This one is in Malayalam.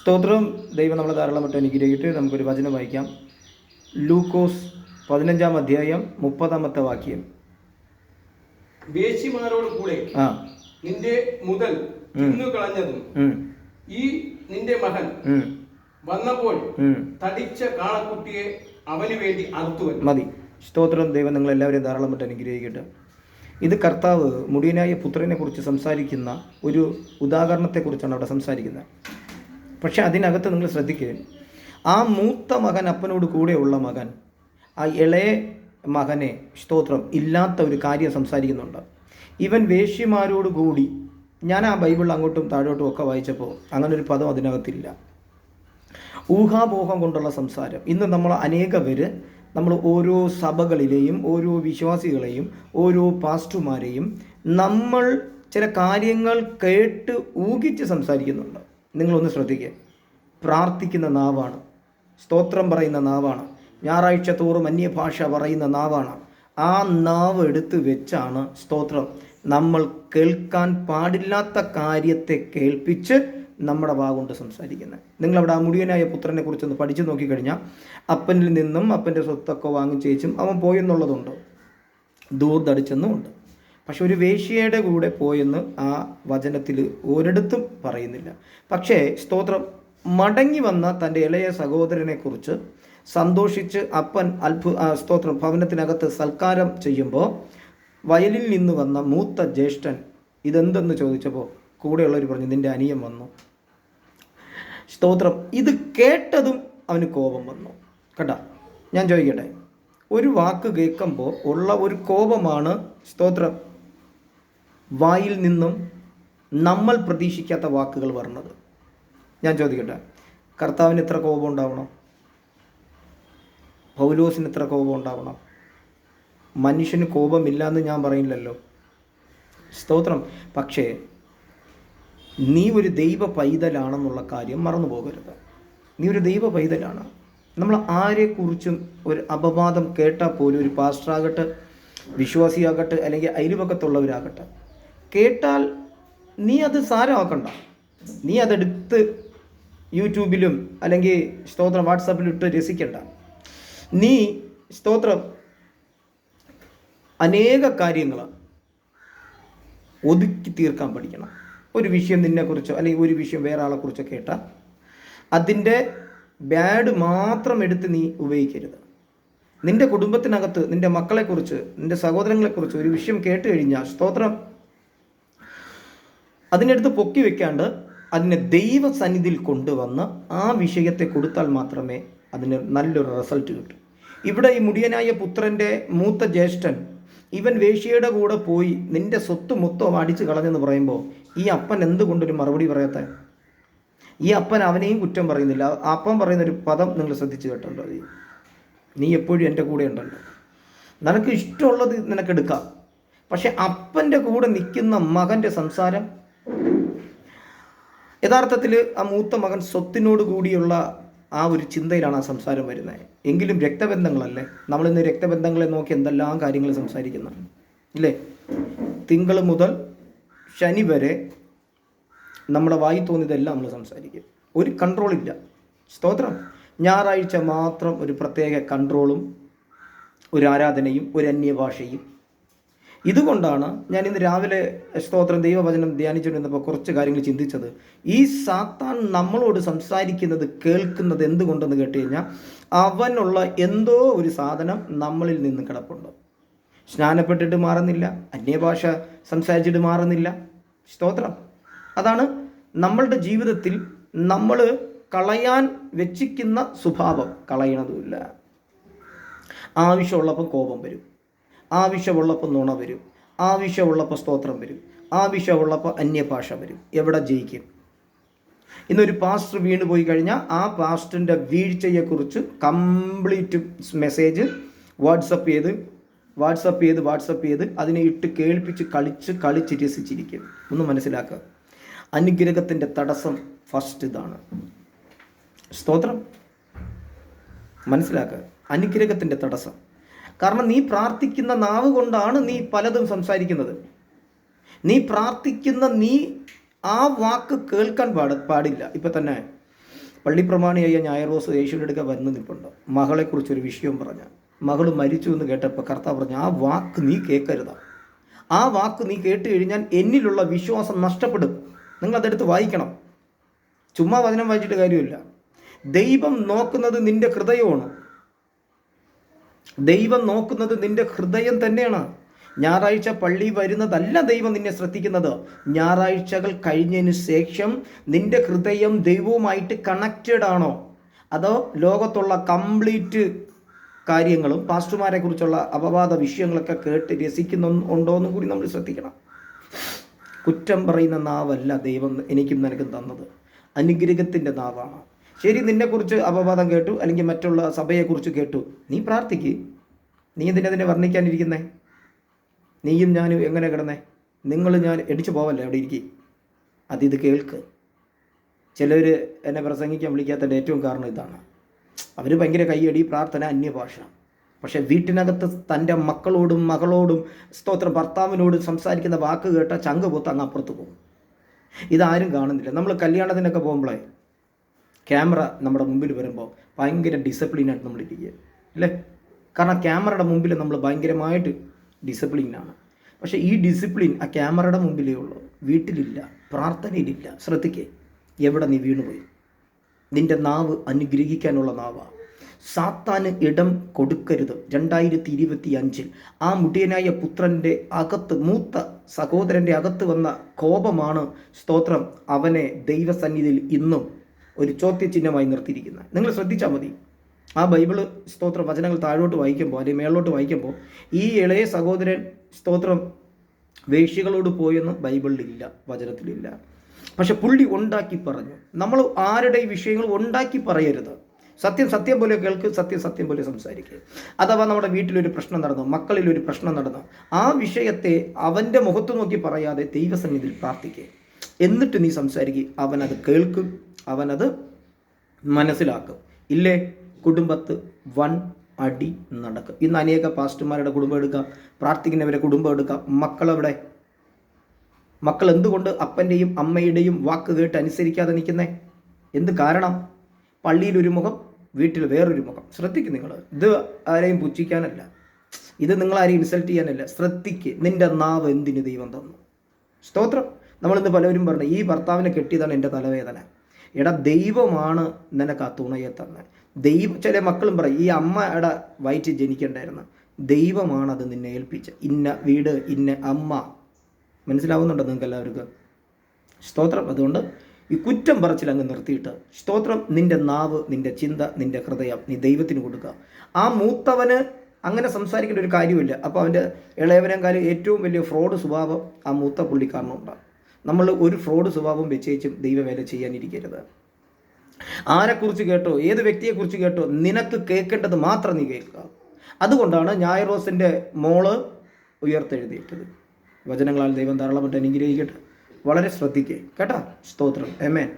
സ്തോത്രം. ദൈവം നമ്മളെ ധാരാളമായിട്ട് അനുഗ്രഹിക്കട്ടെ. നമുക്കൊരു വചനം വായിക്കാം. ലൂക്കോസ് പതിനഞ്ചാം അധ്യായം മുപ്പതാമത്തെ വാക്യം. വേശിമാരോട് കൂടെ ആ. നിന്റെ മുതൽ കളഞ്ഞതും ഈ നിന്റെ മകൻ വന്നപ്പോൾ തടിച്ച കാളക്കുട്ടിയെ അവന് വേണ്ടി അറുത്തു മതി. സ്തോത്രം. ദൈവം നിങ്ങൾ എല്ലാവരെയും ധാരാളമായിട്ട് അനുഗ്രഹിക്കട്ടെ. ഇത് കർത്താവ് മുടിയനായ പുത്രനെ കുറിച്ച് സംസാരിക്കുന്ന ഒരു ഉദാഹരണത്തെക്കുറിച്ചാണ് അവിടെ സംസാരിക്കുന്നത്. പക്ഷെ അതിനകത്ത് നിങ്ങൾ ശ്രദ്ധിക്കുക ആ മൂത്ത മകൻ അപ്പനോട് കൂടെയുള്ള മകൻ ആ ഇളയ മകനെ സ്തോത്രം ഇല്ലാത്ത ഒരു കാര്യം സംസാരിക്കുന്നുണ്ട്. ഇവൻ വേശ്യമാരോട് കൂടി ഞാൻ ആ ബൈബിൾ അങ്ങോട്ടും താഴോട്ടും ഒക്കെ വായിച്ചപ്പോൾ അങ്ങനെ ഒരു പദം അതിനകത്തില്ല. ഊഹാപോഹം കൊണ്ടുള്ള സംസാരം. ഇന്ന് നമ്മൾ അനേക പേര് നമ്മൾ ഓരോ സഭകളിലെയും ഓരോ വിശ്വാസികളെയും ഓരോ പാസ്റ്റുമാരെയും നമ്മൾ ചില കാര്യങ്ങൾ കേട്ട് ഊഹിച്ച് സംസാരിക്കുന്നുണ്ട്. നിങ്ങളൊന്ന് ശ്രദ്ധിക്കുക പ്രാർത്ഥിക്കുന്ന നാവാണ്. സ്തോത്രം പറയുന്ന നാവാണ്. ഞായറാഴ്ച തോറും അന്യഭാഷ പറയുന്ന നാവാണ്. ആ നാവ് എടുത്ത് വെച്ചാണ് സ്തോത്രം. നമ്മൾ കേൾക്കാൻ പാടില്ലാത്ത കാര്യത്തെ കേൾപ്പിച്ച് നമ്മുടെ വാ കൊണ്ട് സംസാരിക്കുന്നത്. നിങ്ങളവിടെ ആ മുടിയനായ പുത്രനെ കുറിച്ചൊന്ന് പഠിച്ചു നോക്കിക്കഴിഞ്ഞാൽ അപ്പനിൽ നിന്നും അപ്പന്റെ സ്വത്തൊക്കെ വാങ്ങിച്ചേച്ചും അവൻ പോയെന്നുള്ളതുണ്ട്. ദൂർദടിച്ചെന്നും ഉണ്ട് പക്ഷെ ഒരു വേശ്യയുടെ കൂടെ പോയെന്ന് ആ വചനത്തിൽ ഒരിടത്തും പറയുന്നില്ല. പക്ഷേ സ്തോത്രം മടങ്ങി വന്ന തന്റെ ഇളയ സഹോദരനെ കുറിച്ച് സന്തോഷിച്ച് അപ്പൻ അത്ഭു സ്തോത്രം ഭവനത്തിനകത്ത് സൽക്കാരം ചെയ്യുമ്പോൾ വയലിൽ നിന്ന് വന്ന മൂത്ത ജ്യേഷ്ഠൻ ഇതെന്തെന്ന് ചോദിച്ചപ്പോൾ കൂടെയുള്ളവർ പറഞ്ഞു നിന്റെ അനിയൻ വന്നു. സ്തോത്രം ഇത് കേട്ടതും അവന് കോപം വന്നു. കേട്ടാ ഞാൻ ചോദിക്കട്ടെ ഒരു വാക്ക് കേൾക്കുമ്പോൾ ഉള്ള ഒരു കോപമാണ് സ്തോത്രം വായിൽ നിന്നും നമ്മൾ പ്രതീക്ഷിക്കാത്ത വാക്കുകൾ വരുന്നത് ഞാൻ ചോദിക്കട്ടെ കർത്താവിന് എത്ര കോപം ഉണ്ടാവണം? പൗലോസിന് എത്ര കോപം ഉണ്ടാവണം? മനുഷ്യന് കോപമില്ല എന്ന് ഞാൻ പറയില്ലല്ലോ സ്തോത്രം. പക്ഷേ നീ ഒരു ദൈവ പൈതലാണെന്നുള്ള കാര്യം മറന്നു പോകരുത്. നീ ഒരു ദൈവ പൈതലാണ്. നമ്മൾ ആരെക്കുറിച്ചും ഒരു അപവാദം കേട്ടാൽ പോലും ഒരു പാസ്റ്ററാകട്ടെ വിശ്വാസിയാകട്ടെ അല്ലെങ്കിൽ അയൽപക്കത്തുള്ളവരാകട്ടെ കേട്ടാൽ നീ അത് സാരമാക്കണ്ട. നീ അതെടുത്ത് യൂട്യൂബിലും അല്ലെങ്കിൽ സ്തോത്രം വാട്സാപ്പിലും ഇട്ട് രസിക്കണ്ട. നീ സ്തോത്രം അനേക കാര്യങ്ങൾ ഒതുക്കി തീർക്കാൻ പഠിക്കണം. ഒരു വിഷയം നിന്നെക്കുറിച്ചോ അല്ലെങ്കിൽ ഒരു വിഷയം വേറെ ആളെക്കുറിച്ചോ കേട്ടാൽ അതിന്റെ ബാഡ് മാത്രം എടുത്ത് നീ ഉപയോഗിക്കരുത്. നിന്റെ കുടുംബത്തിനകത്ത് നിന്റെ മക്കളെക്കുറിച്ച് നിന്റെ സഹോദരങ്ങളെക്കുറിച്ച് ഒരു വിഷയം കേട്ട് കഴിഞ്ഞാൽ സ്തോത്രം അതിനെടുത്ത് പൊക്കി വെക്കാണ്ട് അതിനെ ദൈവസന്നിധിയിൽ കൊണ്ടുവന്ന് ആ വിഷയത്തെ കൊടുത്താൽ മാത്രമേ അതിന് നല്ലൊരു റിസൾട്ട് കിട്ടൂ. ഇവിടെ ഈ മുടിയനായ പുത്രന്റെ മൂത്ത ജ്യേഷ്ഠൻ ഇവൻ വേശ്യയുടെ കൂടെ പോയി നിന്റെ സ്വത്ത് മൊത്തം അടിച്ചു കളഞ്ഞെന്ന് പറയുമ്പോൾ ഈ അപ്പൻ എന്തുകൊണ്ടൊരു മറുപടി പറയാത്ത? ഈ അപ്പൻ അവനെയും കുറ്റം പറയുന്നില്ല. അപ്പൻ പറയുന്ന ഒരു പദം നിങ്ങൾ ശ്രദ്ധിച്ചു കേട്ടുണ്ടോ നീ എപ്പോഴും എന്റെ കൂടെ ഉണ്ടല്ലോ. നിനക്ക് ഇഷ്ടമുള്ളത് നിനക്കെടുക്കാം പക്ഷെ അപ്പന്റെ കൂടെ നിൽക്കുന്ന മകന്റെ സംസാരം യഥാർത്ഥത്തിൽ ആ മൂത്ത മകൻ സ്വത്തിനോട് കൂടിയുള്ള ആ ഒരു ചിന്തയിലാണ് ആ സംസാരം വരുന്നത്. എങ്കിലും രക്തബന്ധങ്ങളല്ലേ? നമ്മളിന്ന് രക്തബന്ധങ്ങളെ നോക്കി എന്തെല്ലാം കാര്യങ്ങൾ സംസാരിക്കുന്നു. ഇല്ലേ? തിങ്കൾ മുതൽ ശനി വരെ നമ്മുടെ വായി തോന്നിയതെല്ലാം നമ്മൾ സംസാരിക്കും. ഒരു കൺട്രോളില്ല സ്തോത്രം. ഞായറാഴ്ച മാത്രം ഒരു പ്രത്യേക കൺട്രോളും ഒരു ആരാധനയും ഒരു അന്യഭാഷയും ഇതുകൊണ്ടാണ് ഞാൻ ഇന്ന് രാവിലെ സ്തോത്രം ദൈവവചനം ധ്യാനിച്ചുകൊണ്ടിരുന്നപ്പോൾ കുറച്ച് കാര്യങ്ങൾ ചിന്തിച്ചത്. ഈ സാത്താൻ നമ്മളോട് സംസാരിക്കുന്നത് കേൾക്കുന്നത് എന്തുകൊണ്ടെന്ന് കേട്ട് കഴിഞ്ഞാൽ അവനുള്ള എന്തോ ഒരു സാധനം നമ്മളിൽ നിന്ന് കിടപ്പുണ്ട്. സ്നാനപ്പെട്ടിട്ട് മാറുന്നില്ല അന്യഭാഷ സംസാരിച്ചിട്ട് മാറുന്നില്ല. സ്തോത്രം. അതാണ് നമ്മളുടെ ജീവിതത്തിൽ നമ്മൾ കളയാൻ വെച്ചിക്കുന്ന സ്വഭാവം. കളയണതുമില്ല. ആവശ്യമുള്ളപ്പോൾ കോപം വരും. ആവശ്യമുള്ളപ്പോൾ നുണ വരും ആവശ്യമുള്ളപ്പോൾ സ്തോത്രം വരും ആവശ്യമുള്ളപ്പോൾ അന്യഭാഷ വരും. എവിടെ ജയിക്കും? ഇന്നൊരു പാസ്റ്റർ വീണ് പോയി കഴിഞ്ഞാൽ ആ പാസ്റ്ററിന്റെ വീഴ്ചയെക്കുറിച്ച് കംപ്ലീറ്റ് മെസ്സേജ് വാട്സപ്പ് ചെയ്ത് വാട്സപ്പ് ചെയ്ത് വാട്സപ്പ് ചെയ്ത് അതിനെ ഇട്ട് കേൾപ്പിച്ച് കളിച്ച് കളിച്ച് രസിച്ചിരിക്കും. ഒന്ന് മനസ്സിലാക്കുക. അനുഗ്രഹത്തിന്റെ തടസ്സം ഫസ്റ്റ് ഇതാണ്. സ്തോത്രം. മനസ്സിലാക്കുക. അനുഗ്രഹത്തിന്റെ തടസ്സം. കാരണം നീ പ്രാർത്ഥിക്കുന്ന നാവ് കൊണ്ടാണ് നീ പലതും സംസാരിക്കുന്നത്. നീ പ്രാർത്ഥിക്കുന്ന നീ ആ വാക്ക് കേൾക്കാൻ പാട പാടില്ല. ഇപ്പം തന്നെ പള്ളിപ്രമാണിയായ ഞായറോസ് യേശുവിന്റെ അടുക്ക വരുന്ന നിൽപ്പുണ്ട്. മകളെക്കുറിച്ചൊരു വിഷയം പറഞ്ഞ. മകൾ മരിച്ചു എന്ന് കേട്ടപ്പോൾ കർത്താവ് പറഞ്ഞു ആ വാക്ക് നീ കേൾക്കരുത്. ആ വാക്ക് നീ കേട്ട് കഴിഞ്ഞാൽ എന്നിലുള്ള വിശ്വാസം നഷ്ടപ്പെടും. നിങ്ങൾ അതെടുത്ത് വായിക്കണം. ചുമ്മാ വചനം വായിച്ചിട്ട് കാര്യമില്ല. ദൈവം നോക്കുന്നത് നിന്റെ ഹൃദയമാണ്. ദൈവം നോക്കുന്നത് നിന്റെ ഹൃദയം തന്നെയാണ്. ഞായറാഴ്ച പള്ളി വരുന്നതല്ല ദൈവം നിന്നെ ശ്രദ്ധിക്കുന്നത്. ഞായറാഴ്ചകൾ കഴിഞ്ഞതിന് ശേഷം നിന്റെ ഹൃദയം ദൈവവുമായിട്ട് കണക്റ്റഡ് ആണോ? അതോ ലോകത്തുള്ള കംപ്ലീറ്റ് കാര്യങ്ങളും പാസ്റ്റുമാരെ കുറിച്ചുള്ള അപവാദ വിഷയങ്ങളൊക്കെ കേട്ട് രസിക്കുന്ന ഉണ്ടോ എന്നും കൂടി നമ്മൾ ശ്രദ്ധിക്കണം. കുറ്റം പറയുന്ന നാവല്ല ദൈവം എനിക്കും നിനക്കും തന്നത്. അനുഗ്രഹത്തിന്റെ നാവാണ്. ശരി നിന്നെക്കുറിച്ച് അപവാദം കേട്ടു അല്ലെങ്കിൽ മറ്റുള്ള സഭയെക്കുറിച്ച് കേട്ടു. നീ പ്രാർത്ഥിക്ക്. നീ എന്തിനെ അതിനെ വർണിക്കാനിരിക്കുന്നേ? നീയും ഞാനും എങ്ങനെ കിടന്നേ? നിങ്ങൾ ഞാൻ എടിച്ചു പോവല്ലേ അവിടെ ഇരിക്കും? അത് ഇത് കേൾക്ക്. ചിലർ എന്നെ പ്രസംഗിക്കാൻ വിളിക്കാത്തതിന്റെ ഏറ്റവും കാരണം ഇതാണ്. അവർ ഭയങ്കര കയ്യടി പ്രാർത്ഥന അന്യഭാഷ പക്ഷേ വീട്ടിനകത്ത് തന്റെ മക്കളോടും മകളോടും സ്തോത്രം ഭർത്താവിനോടും സംസാരിക്കുന്ന വാക്ക് കേട്ട ചങ്ക് പൊത്ത് അങ്ങ് അപ്പുറത്ത് പോകും. ഇതാരും കാണുന്നില്ല. നമ്മൾ കല്യാണത്തിനൊക്കെ പോകുമ്പോഴേ ക്യാമറ നമ്മുടെ മുമ്പിൽ വരുമ്പോൾ ഭയങ്കര ഡിസിപ്ലിനായിട്ട് നമ്മൾ ഇരിക്കുക അല്ലേ? കാരണം ക്യാമറയുടെ മുമ്പിൽ നമ്മൾ ഭയങ്കരമായിട്ട് ഡിസിപ്ലിനാണ് പക്ഷേ ഈ ഡിസിപ്ലിൻ ആ ക്യാമറയുടെ മുമ്പിലേ ഉള്ളൂ. വീട്ടിലില്ല പ്രാർത്ഥനയിലില്ല. ശ്രദ്ധിക്കേ എവിടെ നീ വീണുപോയി? നിന്റെ നാവ് അനുഗ്രഹിക്കാനുള്ള നാവാണ് സാത്താന് ഇടം കൊടുക്കരുത്. രണ്ടായിരത്തി ഇരുപത്തി അഞ്ചിൽ ആ മുടിയനായ പുത്രന്റെ അകത്ത് മൂത്ത സഹോദരന്റെ അകത്ത് വന്ന കോപമാണ് സ്തോത്രം. അവനെ ദൈവസന്നിധിയിൽ ഇന്നും ഒരു ചോദ്യചിഹ്നമായി നിർത്തിയിരിക്കുന്നത്. നിങ്ങൾ ശ്രദ്ധിച്ചാൽ മതി. ആ ബൈബിൾ സ്തോത്ര വചനങ്ങൾ താഴോട്ട് വായിക്കുമ്പോൾ അല്ലെങ്കിൽ മേളോട്ട് വായിക്കുമ്പോൾ ഈ ഇളയ സഹോദരൻ സ്തോത്രം വേശ്യകളോട് പോയെന്ന് ബൈബിളിലില്ല വചനത്തിലില്ല. പക്ഷെ പുള്ളി ഉണ്ടാക്കി പറഞ്ഞു. നമ്മൾ ആരുടെ വിഷയങ്ങൾ ഉണ്ടാക്കി പറയരുത്. സത്യം സത്യം പോലെ കേൾക്ക് സത്യം സത്യം പോലെ സംസാരിക്കുക അഥവാ നമ്മുടെ വീട്ടിലൊരു പ്രശ്നം നടന്നു മക്കളിൽ ഒരു പ്രശ്നം നടന്നു ആ വിഷയത്തെ അവന്റെ മുഖത്ത് നോക്കി പറയാതെ ദൈവസന്നിധിയിൽ പ്രാർത്ഥിക്കുക എന്നിട്ട് നീ സംസാരിക്കുക അത് കേൾക്കും. അവനത് മനസ്സിലാക്കും. ഇല്ലേ? കുടുംബത്ത് വൺ അടി നടക്കും. ഇന്ന് അനേക പാസ്റ്റർമാരുടെ കുടുംബം എടുക്കാം. പ്രാർത്ഥിക്കുന്നവരുടെ കുടുംബം എടുക്കാം. മക്കളവിടെ? മക്കൾ എന്തുകൊണ്ട് അപ്പന്റെയും അമ്മയുടെയും വാക്ക് കേട്ട് അനുസരിക്കാതെ നിൽക്കുന്നേ? എന്ത് കാരണം? പള്ളിയിൽ ഒരു മുഖം വീട്ടിൽ വേറൊരു മുഖം. ശ്രദ്ധിക്കും നിങ്ങൾ ഇത് ആരെയും പുച്ഛിക്കാനല്ല. ഇത് നിങ്ങളാരെയും ഇൻസൾട്ട് ചെയ്യാനല്ല. ശ്രദ്ധിക്ക്. നിന്റെ നാവ് എന്തിന് ദൈവം തന്നു? സ്തോത്രം. നമ്മളിന്ന് പലവരും പറഞ്ഞു ഈ ഭർത്താവിനെ കെട്ടിയതാണ് എന്റെ തലവേദന. എടാ ദൈവമാണ് നിനക്ക് ആ തുണയെ തന്നെ ദൈവം ചില മക്കളും പറയും ഈ അമ്മ എടാ വയറ്റിൽ ജനിക്കണ്ടായിരുന്നു. ദൈവമാണ് അത് നിന്നെ ഏൽപ്പിച്ച ഇന്ന വീട് ഇന്ന അമ്മ. മനസ്സിലാവുന്നുണ്ടോ നിങ്ങൾക്ക് എല്ലാവർക്കും? സ്തോത്രം. അതുകൊണ്ട് ഈ കുറ്റം പറച്ചിൽ അങ്ങ് നിർത്തിയിട്ട് സ്തോത്രം. നിന്റെ നാവ് നിന്റെ ചിന്ത നിന്റെ ഹൃദയം നീ ദൈവത്തിന് കൊടുക്കുക. ആ മൂത്തവന് അങ്ങനെ സംസാരിക്കേണ്ട ഒരു കാര്യമില്ല അപ്പോൾ അവന്റെ ഇളയവനെക്കാളും ഏറ്റവും വലിയ ഫ്രോഡ് സ്വഭാവം ആ മൂത്ത പുള്ളിക്കാരനുണ്ടാകും നമ്മൾ ഒരു ഫ്രോഡ് സ്വഭാവം വെച്ചേച്ചും ദൈവവേല ചെയ്യാനിരിക്കരുത്. ആരെക്കുറിച്ച് കേട്ടോ ഏത് വ്യക്തിയെക്കുറിച്ച് കേട്ടോ നിനക്ക് കേൾക്കേണ്ടത് മാത്രം നീ കേൾക്കുക. അതുകൊണ്ടാണ് ഞായറോസിന്റെ മോൾ ഉയർത്തെഴുതിയിട്ടത്. വചനങ്ങളാൽ ദൈവം ധാരാളമായിട്ട് അനുഗ്രഹിക്കട്ടെ. വളരെ ശ്രദ്ധിക്കുക കേട്ടോ? സ്തോത്രം. എമേൻ